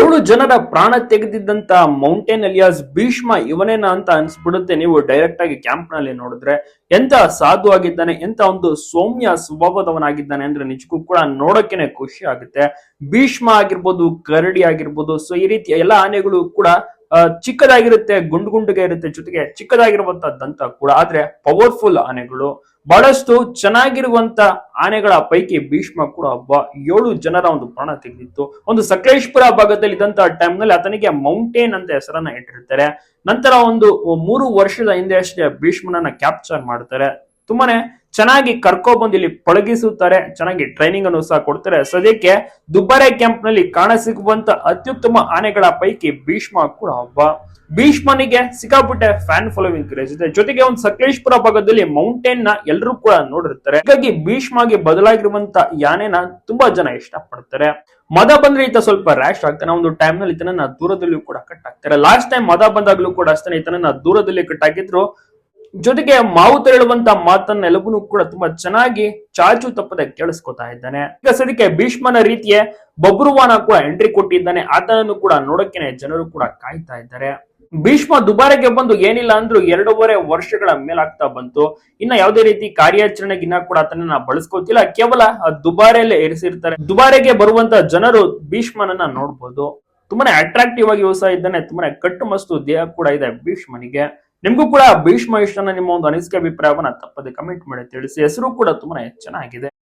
ಏಳು ಜನರ ಪ್ರಾಣ ತೆಗೆದಿದ್ದಂತ ಮೌಂಟೇನ್ ಅಲಿಯಾಸ್ ಭೀಷ್ಮ ಇವನೇನ ಅಂತ ಅನ್ಸ್ಬಿಡುತ್ತೆ. ನೀವು ಡೈರೆಕ್ಟ್ ಆಗಿ ಕ್ಯಾಂಪ್ನಲ್ಲಿ ನೋಡಿದ್ರೆ ಎಂತ ಸಾಧು ಆಗಿದ್ದಾನೆ, ಎಂತ ಒಂದು ಸೌಮ್ಯ ಸ್ವಭಾವದವನಾಗಿದ್ದಾನೆ ಅಂದ್ರೆ ನಿಜಕ್ಕೂ ಕೂಡ ನೋಡೋಕೆನೆ ಖುಷಿ ಆಗುತ್ತೆ. ಭೀಷ್ಮ ಆಗಿರ್ಬೋದು, ಕರಡಿ ಆಗಿರ್ಬೋದು, ಸೊ ಈ ರೀತಿಯ ಎಲ್ಲ ಆನೆಗಳು ಕೂಡ ಚಿಕ್ಕದಾಗಿರುತ್ತೆ, ಗುಂಡು ಗುಂಡುಗೆ ಇರುತ್ತೆ ಜೊತೆಗೆ ಚಿಕ್ಕದಾಗಿರುವಂತ ದಂತ ಕೂಡ. ಆದ್ರೆ ಪವರ್ಫುಲ್ ಆನೆಗಳು ಬಹಳಷ್ಟು ಚೆನ್ನಾಗಿರುವಂತ ಆನೆಗಳ ಪೈಕಿ ಭೀಷ್ಮ ಕೂಡ ಒಬ್ಬ ಏಳು ಜನರ ಒಂದು ಪ್ರಾಣ ತೆಗೆದಿತ್ತು. ಒಂದು ಸಕಲೇಶ್ಪುರ ಭಾಗದಲ್ಲಿ ಇದ್ದಂತ ಟೈಮ್ನಲ್ಲಿ ಆತನಿಗೆ ಮೌಂಟೇನ್ ಅಂತ ಹೆಸರನ್ನ ಇಟ್ಟಿರ್ತಾರೆ. ನಂತರ ಒಂದು ಮೂರು ವರ್ಷದ ಹಿಂದೆ ಅಷ್ಟೇ ಭೀಷ್ಮನನ್ನ ಕ್ಯಾಪ್ಚರ್ ಮಾಡ್ತಾರೆ. ತುಂಬಾನೇ ಚೆನ್ನಾಗಿ ಕರ್ಕೊಬಂದು ಇಲ್ಲಿ ಪಳಗಿಸುತ್ತಾರೆ, ಚೆನ್ನಾಗಿ ಟ್ರೈನಿಂಗ್ ಅನ್ನು ಸಹ ಕೊಡ್ತಾರೆ. ಸದ್ಯಕ್ಕೆ ದುಬಾರೆ ಕ್ಯಾಂಪ್ನಲ್ಲಿ ಕಾಣಸಿಗುವಂತ ಅತ್ಯುತ್ತಮ ಆನೆಗಳ ಪೈಕಿ ಭೀಷ್ಮ ಕೂಡ ಒಬ್ಬ ಭೀಷ್ಮನಿಗೆ ಸಿಕ್ಕಾಪಟ್ಟೆ ಫ್ಯಾನ್ ಫಾಲೋವಿಂಗ್ ಕ್ರೇಜ್ ಇದೆ. ಜೊತೆಗೆ ಒಂದು ಸಕಲೇಶ್ಪುರ ಭಾಗದಲ್ಲಿ ಮೌಂಟೇನ್ನ ಎಲ್ಲರೂ ಕೂಡ ನೋಡಿರ್ತಾರೆ. ಹೀಗಾಗಿ ಭೀಷ್ಮಗೆ ಬದಲಾಗಿರುವಂತ ಯಾನೆನ ತುಂಬಾ ಜನ ಇಷ್ಟಪಡ್ತಾರೆ. ಮದ ಬಂದ್ರೆ ಈತ ಸ್ವಲ್ಪ ರ್ಯಾಶ್ ಆಗ್ತಾನೆ. ಒಂದು ಟೈಮ್ನಲ್ಲಿ ಈತನನ್ನ ದೂರದಲ್ಲಿಯೂ ಕೂಡ ಕಟ್ ಆಗ್ತಾರೆ ಲಾಸ್ಟ್ ಟೈಮ್ ಮದ ಬಂದಾಗ್ಲೂ ಕೂಡ ಅಷ್ಟೇ ಇತನನ್ನ ದೂರದಲ್ಲಿ ಕಟ್ ಆಗಿದ್ರು ಜೊತೆಗೆ ಮಾವು ತೆರಳುವಂತ ಮಾತನ್ನೆಲ್ಲವನ್ನೂ ಕೂಡ ತುಂಬಾ ಚೆನ್ನಾಗಿ ಚಾಚು ತಪ್ಪದೆ ಕೇಳಿಸ್ಕೊತಾ ಇದ್ದಾನೆ. ಈಗ ಸದ್ಯಕ್ಕೆ ಭೀಷ್ಮನ ರೀತಿಯ ಬಬ್ರುವಾನ ಕೂಡ ಎಂಟ್ರಿ ಕೊಟ್ಟಿದ್ದಾನೆ. ಆತನನ್ನು ಕೂಡ ನೋಡಕ್ಕೆ ಜನರು ಕೂಡ ಕಾಯ್ತಾ ಇದ್ದಾರೆ. ಭೀಷ್ಮ ದುಬಾರೆಗೆ ಬಂದು ಏನಿಲ್ಲ ಅಂದ್ರೂ ಎರಡೂವರೆ ವರ್ಷಗಳ ಮೇಲಾಗ್ತಾ ಬಂತು. ಇನ್ನ ಯಾವುದೇ ರೀತಿ ಕಾರ್ಯಾಚರಣೆಗೆ ಇನ್ನ ಕೂಡ ಆತನನ್ನ ಬಳಸ್ಕೊತಿಲ್ಲ. ಕೇವಲ ದುಬಾರೆಯಲ್ಲೇ ಇರಿಸಿರ್ತಾರೆ. ದುಬಾರೆಗೆ ಬರುವಂತ ಜನರು ಭೀಷ್ಮನನ್ನ ನೋಡ್ಬೋದು. ತುಂಬಾನೇ ಅಟ್ರಾಕ್ಟಿವ್ ಆಗಿ ಹೊಸ ಇದ್ದಾನೆ ತುಂಬಾನೇ ಕಟ್ಟು ಮಸ್ತು ದೇಹ ಕೂಡ ಇದೆ ಭೀಷ್ಮನಿಗೆ. ನಿಮ್ಗೂ ಕೂಡ ಭೀಷ್ಮ ಇಷ್ಟನ ನಿಮ್ಮ ಒಂದು ಅನಿಸಿಕೆ ಅಭಿಪ್ರಾಯವನ್ನ ತಪ್ಪದೆ ಕಮೆಂಟ್ ಮಾಡಿ ತಿಳಿಸಿ. ಹೆಸರು ಕೂಡ ತುಂಬಾ ಚೆನ್ನಾಗಿದೆ.